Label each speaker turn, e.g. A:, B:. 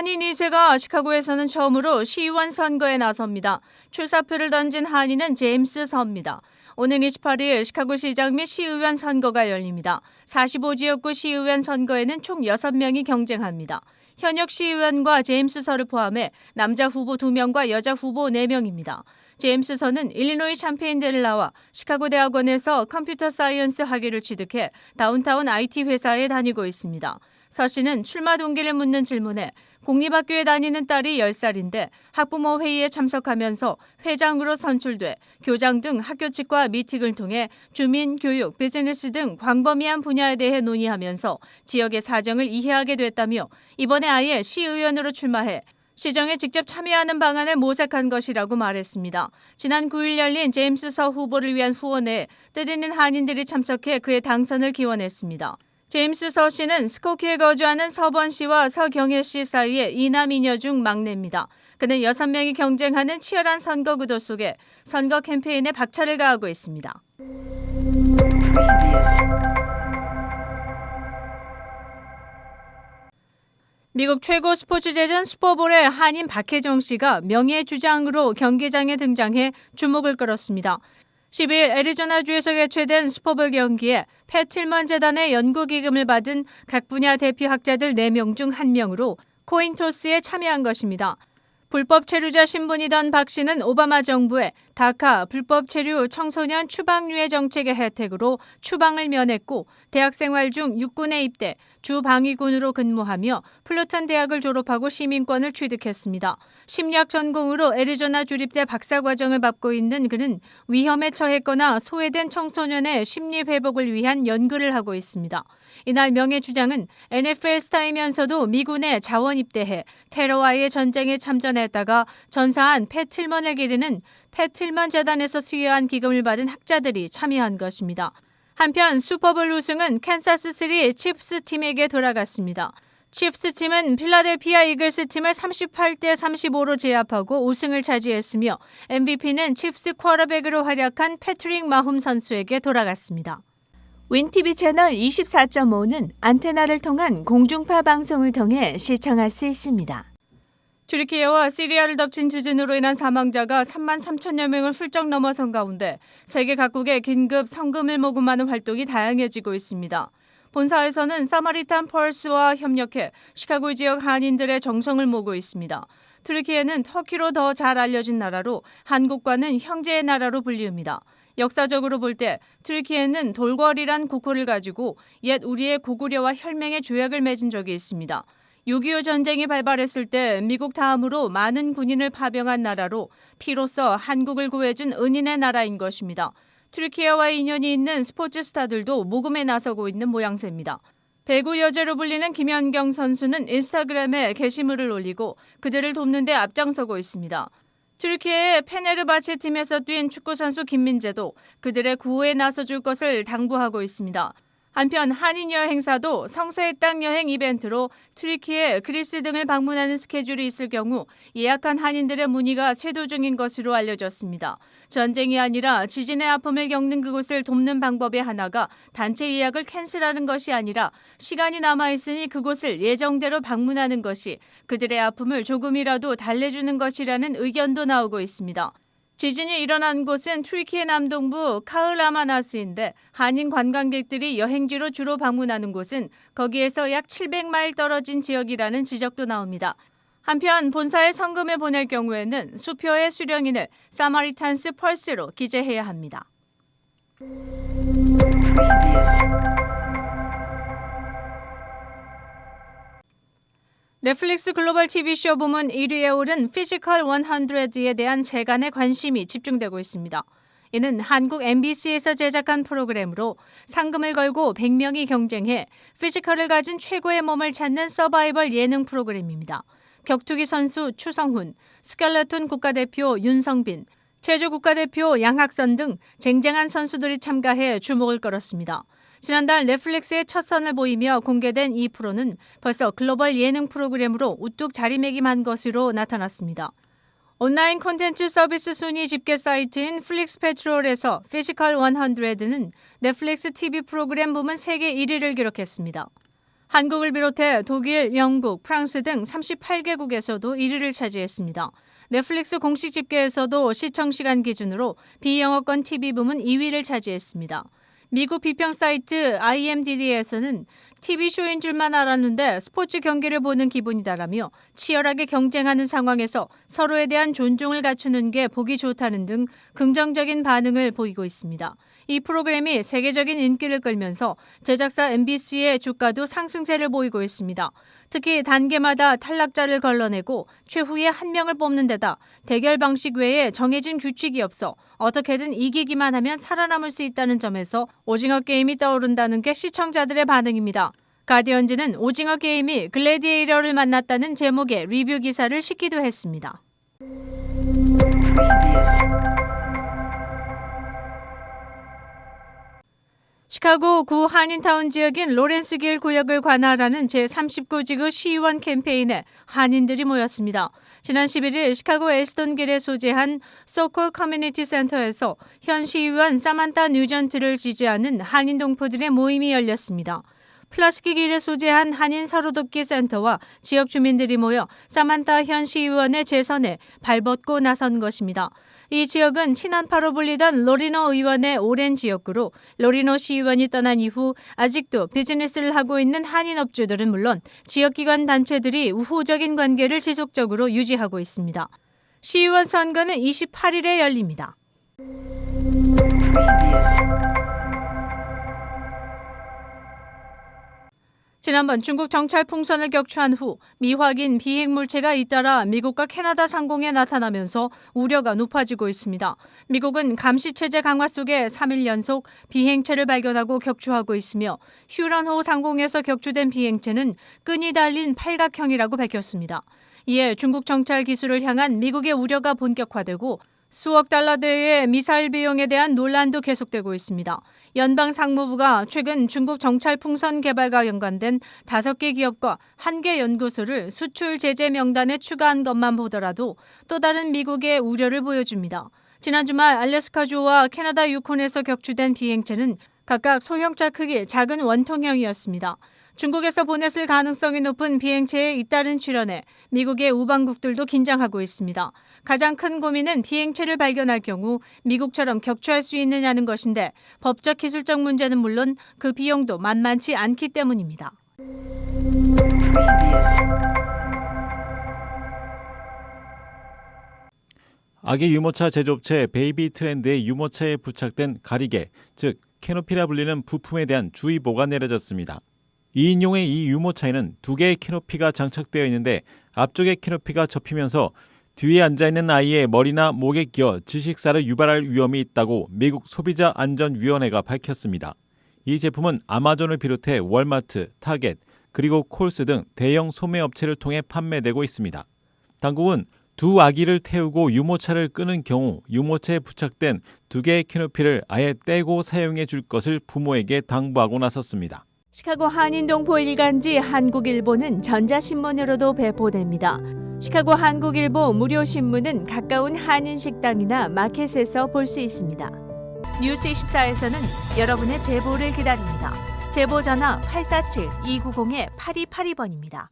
A: 한인 이세가 시카고에서는 처음으로 시의원 선거에 나섭니다. 출사표를 던진 한인은 제임스 서입니다. 오는 28일 시카고 시장 및 시의원 선거가 열립니다. 45지역구 시의원 선거에는 총 6명이 경쟁합니다. 현역 시의원과 제임스 서를 포함해 남자 후보 2명과 여자 후보 4명입니다. 제임스 서는 일리노이 샴페인대를 나와 시카고 대학원에서 컴퓨터 사이언스 학위를 취득해 다운타운 IT 회사에 다니고 있습니다. 서 씨는 출마 동기를 묻는 질문에 공립학교에 다니는 딸이 10살인데 학부모 회의에 참석하면서 회장으로 선출돼 교장 등 학교 측과 미팅을 통해 주민, 교육, 비즈니스 등 광범위한 분야에 대해 논의하면서 지역의 사정을 이해하게 됐다며 이번에 아예 시의원으로 출마해 시정에 직접 참여하는 방안을 모색한 것이라고 말했습니다. 지난 9일 열린 제임스 서 후보를 위한 후원에 뜻있는 한인들이 참석해 그의 당선을 기원했습니다. 제임스 서 씨는 스코키에 거주하는 서번 씨와 서경혜 씨 사이의 이남 이녀 중 막내입니다. 그는 6명이 경쟁하는 치열한 선거 구도 속에 선거 캠페인에 박차를 가하고 있습니다. 미국 최고 스포츠 제전 슈퍼볼의 한인 박혜정 씨가 명예 주장으로 경기장에 등장해 주목을 끌었습니다. 10일 애리조나주에서 개최된 슈퍼볼 경기에 패틸먼 재단의 연구 기금을 받은 각 분야 대표 학자들 4명 중 1명으로 코인토스에 참여한 것입니다. 불법 체류자 신분이던 박 씨는 오바마 정부의 다카 불법 체류 청소년 추방유예 정책의 혜택으로 추방을 면했고 대학 생활 중 육군에 입대, 주 방위군으로 근무하며 플루턴 대학을 졸업하고 시민권을 취득했습니다. 심리학 전공으로 애리조나 주립대 박사 과정을 받고 있는 그는 위험에 처했거나 소외된 청소년의 심리 회복을 위한 연구를 하고 있습니다. 이날 명예 주장은 NFL 스타이면서도 미군에 자원 입대해 테러와의 전쟁에 참전했다가 전사한 패틸먼을 기리는 패틸먼 재단에서 수여한 기금을 받은 학자들이 참여한 것입니다. 한편 슈퍼볼 우승은 캔사스3 칩스 팀에게 돌아갔습니다. 칩스 팀은 필라델피아 이글스 팀을 38대 35로 제압하고 우승을 차지했으며 MVP는 칩스 쿼러백으로 활약한 패트릭 마홈 선수에게 돌아갔습니다. 윈티비 채널 24.5는 안테나를 통한 공중파 방송을 통해 시청할 수 있습니다. 튀르키예와 시리아를 덮친 지진으로 인한 사망자가 3만 3천여 명을 훌쩍 넘어선 가운데 세계 각국의 긴급 성금을 모금하는 활동이 다양해지고 있습니다. 본사에서는 사마리탄 펄스와 협력해 시카고 지역 한인들의 정성을 모으고 있습니다. 트르키예는 터키로 더 잘 알려진 나라로 한국과는 형제의 나라로 불리웁니다. 역사적으로 볼때 트르키예는 돌궐이란 국호를 가지고 옛 우리의 고구려와 혈맹의 조약을 맺은 적이 있습니다. 6.25 전쟁이 발발했을 때 미국 다음으로 많은 군인을 파병한 나라로 피로써 한국을 구해준 은인의 나라인 것입니다. 트르키예와의 인연이 있는 스포츠 스타들도 모금에 나서고 있는 모양새입니다. 배구 여제로 불리는 김연경 선수는 인스타그램에 게시물을 올리고 그들을 돕는 데 앞장서고 있습니다. 튀르키예의 페네르바체 팀에서 뛴 축구 선수 김민재도 그들의 구호에 나서줄 것을 당부하고 있습니다. 한편 한인 여 행사도 성서의 땅 여행 이벤트로 튀르키예, 그리스 등을 방문하는 스케줄이 있을 경우 예약한 한인들의 문의가 쇄도 중인 것으로 알려졌습니다. 전쟁이 아니라 지진의 아픔을 겪는 그곳을 돕는 방법의 하나가 단체 예약을 캔슬하는 것이 아니라 시간이 남아 있으니 그곳을 예정대로 방문하는 것이 그들의 아픔을 조금이라도 달래주는 것이라는 의견도 나오고 있습니다. 지진이 일어난 곳은 트리키의 남동부 카흐라마나스인데 한인 관광객들이 여행지로 주로 방문하는 곳은 거기에서 약 700마일 떨어진 지역이라는 지적도 나옵니다. 한편 본사에 성금을 보낼 경우에는 수표의 수령인을 사마리탄스 펄스로 기재해야 합니다. 넷플릭스 글로벌 TV쇼 부문 1위에 오른 피지컬 100에 대한 세간의 관심이 집중되고 있습니다. 이는 한국 MBC에서 제작한 프로그램으로 상금을 걸고 100명이 경쟁해 피지컬을 가진 최고의 몸을 찾는 서바이벌 예능 프로그램입니다. 격투기 선수 추성훈, 스켈레톤 국가대표 윤성빈, 체조 국가대표 양학선 등 쟁쟁한 선수들이 참가해 주목을 끌었습니다. 지난달 넷플릭스의 첫 선을 보이며 공개된 이 프로는 벌써 글로벌 예능 프로그램으로 우뚝 자리매김한 것으로 나타났습니다. 온라인 콘텐츠 서비스 순위 집계 사이트인 플릭스 페트롤에서 피지컬 100는 넷플릭스 TV 프로그램 부문 세계 1위를 기록했습니다. 한국을 비롯해 독일, 영국, 프랑스 등 38개국에서도 1위를 차지했습니다. 넷플릭스 공식 집계에서도 시청 시간 기준으로 비영어권 TV 부문 2위를 차지했습니다. 미국 비평 사이트 IMDb에서는 TV쇼인 줄만 알았는데 스포츠 경기를 보는 기분이다라며 치열하게 경쟁하는 상황에서 서로에 대한 존중을 갖추는 게 보기 좋다는 등 긍정적인 반응을 보이고 있습니다. 이 프로그램이 세계적인 인기를 끌면서 제작사 MBC의 주가도 상승세를 보이고 있습니다. 특히 단계마다 탈락자를 걸러내고 최후의 한 명을 뽑는 데다 대결 방식 외에 정해진 규칙이 없어 어떻게든 이기기만 하면 살아남을 수 있다는 점에서 오징어 게임이 떠오른다는 게 시청자들의 반응입니다. 가디언즈는 오징어 게임이 글래디에이터를 만났다는 제목의 리뷰 기사를 싣기도 했습니다. 시카고 구 한인타운 지역인 로렌스 길 구역을 관할하는 제39지구 시의원 캠페인에 한인들이 모였습니다. 지난 11일 시카고 에스톤 길에 소재한 소콜 커뮤니티 센터에서 현 시의원 사만타 뉴전트를 지지하는 한인 동포들의 모임이 열렸습니다. 플라스틱 길에 소재한 한인 서로돕기 센터와 지역 주민들이 모여 사만타 현 시의원의 재선에 발벗고 나선 것입니다. 이 지역은 친한파로 불리던 로리노 의원의 오랜 지역구로 로리노 시의원이 떠난 이후 아직도 비즈니스를 하고 있는 한인 업주들은 물론 지역기관 단체들이 우호적인 관계를 지속적으로 유지하고 있습니다. 시의원 선거는 28일에 열립니다. 지난번 중국 정찰 풍선을 격추한 후 미확인 비행 물체가 잇따라 미국과 캐나다 상공에 나타나면서 우려가 높아지고 있습니다. 미국은 감시 체제 강화 속에 3일 연속 비행체를 발견하고 격추하고 있으며 휴런호 상공에서 격추된 비행체는 끈이 달린 팔각형이라고 밝혔습니다. 이에 중국 정찰 기술을 향한 미국의 우려가 본격화되고 수억 달러대의 미사일 비용에 대한 논란도 계속되고 있습니다. 연방 상무부가 최근 중국 정찰 풍선 개발과 연관된 다섯 개 기업과 한개 연구소를 수출 제재 명단에 추가한 것만 보더라도 또 다른 미국의 우려를 보여줍니다. 지난 주말 알래스카주와 캐나다 유콘에서 격추된 비행체는 각각 소형차 크기 작은 원통형이었습니다. 중국에서 보냈을 가능성이 높은 비행체의 잇따른 출현에 미국의 우방국들도 긴장하고 있습니다. 가장 큰 고민은 비행체를 발견할 경우 미국처럼 격추할 수 있느냐는 것인데 법적 기술적 문제는 물론 그 비용도 만만치 않기 때문입니다.
B: 악의 유모차 제조업체 베이비 트렌드의 유모차에 부착된 가리개, 즉 캐노피라 불리는 부품에 대한 주의보가 내려졌습니다. 2인용의 이 유모차에는 두 개의 캐노피가 장착되어 있는데 앞쪽의 캐노피가 접히면서 뒤에 앉아있는 아이의 머리나 목에 끼어 지식사를 유발할 위험이 있다고 미국 소비자 안전위원회가 밝혔습니다. 이 제품은 아마존을 비롯해 월마트, 타겟, 그리고 콜스 등 대형 소매업체를 통해 판매되고 있습니다. 당국은 두 아기를 태우고 유모차를 끄는 경우 유모차에 부착된 두 개의 캐노피를 아예 떼고 사용해 줄 것을 부모에게 당부하고 나섰습니다.
A: 시카고 한인동포 일간지 한국일보는 전자신문으로도 배포됩니다. 시카고 한국일보 무료 신문은 가까운 한인 식당이나 마켓에서 볼 수 있습니다. 뉴스 24에서는 여러분의 제보를 기다립니다. 제보 전화 847-290-8282번입니다.